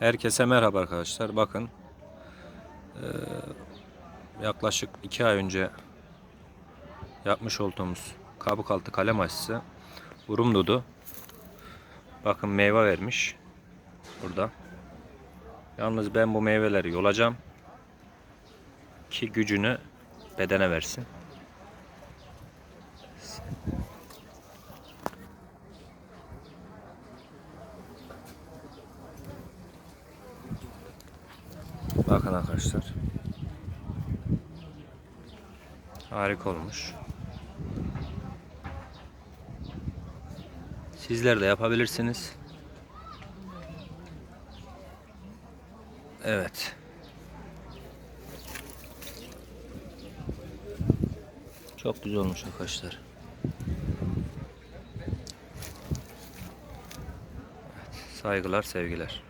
Herkese merhaba arkadaşlar. Bakın eee, yaklaşık iki ay önce yapmış olduğumuz kabuk altı kalem aşısı Urum Dudu. Bakın meyve vermiş. Burada. Yalnız ben bu meyveleri yolacağım. Ki gücünü bedene versin. Bakın arkadaşlar. Harika olmuş. Sizler de yapabilirsiniz. Evet. Çok güzel olmuş arkadaşlar. Saygılar, sevgiler.